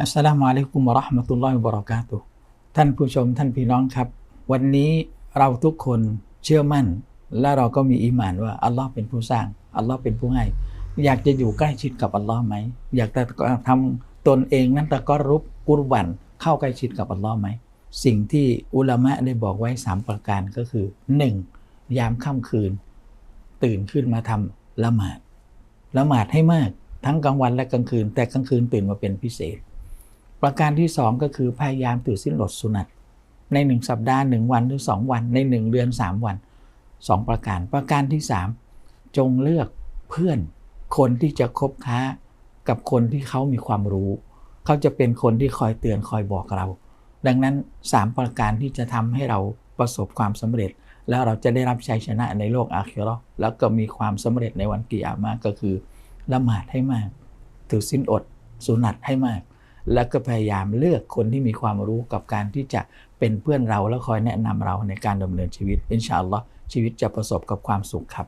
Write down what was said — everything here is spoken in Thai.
อัสสลามุอะลัยกุมวะราะห์มะตุลลอฮิวะบะเราะกาตุท่านผู้ชมท่านพี่น้องครับ วันนี้เราทุกคนเชื่อมั่น และเราก็มีอีหมานว่าอัลลอฮ์เป็นผู้สร้างอัลลอฮ์เป็นผู้ให้ อยากจะอยู่ใกล้ชิดกับอัลลอฮ์ไหมอยากจะทำตนเองนั้นแตะก็รุบกุรบันเข้าใกล้ชิดกับอัลลอฮ์ไหมสิ่งที่อุลามะได้บอกไว้สามประการก็คือหนึ่งยามค่ำคืน ตื่นขึ้นมาทำละหมาดละหมาดให้มากทั้งกลางวันและกลางคืน แต่กลางคืนตื่นมาเป็นพิเศษ ประการที่สองก็คือพยายามตื่นสิ้นหลดสุนัตในหนึ่งสัปดาห์หนึ่งวันหรือสองวัน ในหนึ่งเดือนสามวันสองประการ ประการที่สามจงเลือกเพื่อนคนที่จะคบค้ากับคนที่เขามีความรู้ เขาจะเป็นคนที่คอยเตือนคอยบอกเรา ดังนั้นสามประการที่จะทำให้เราประสบความสำเร็จ แล้วเราจะได้รับชัยชนะในโลกอาคิเราะห์แล้วก็มีความสำเร็จในวันกิยามะห์ก็คือละหมาดให้มาก ถือสิ้นอดสุนัตให้มาก แล้วก็พยายามเลือกคนที่มีความรู้กับการที่จะเป็นเพื่อนเราแล้วคอยแนะนำเราในการดำเนินชีวิตอินชาอัลลอฮ์ชีวิตจะประสบกับความสุขครับ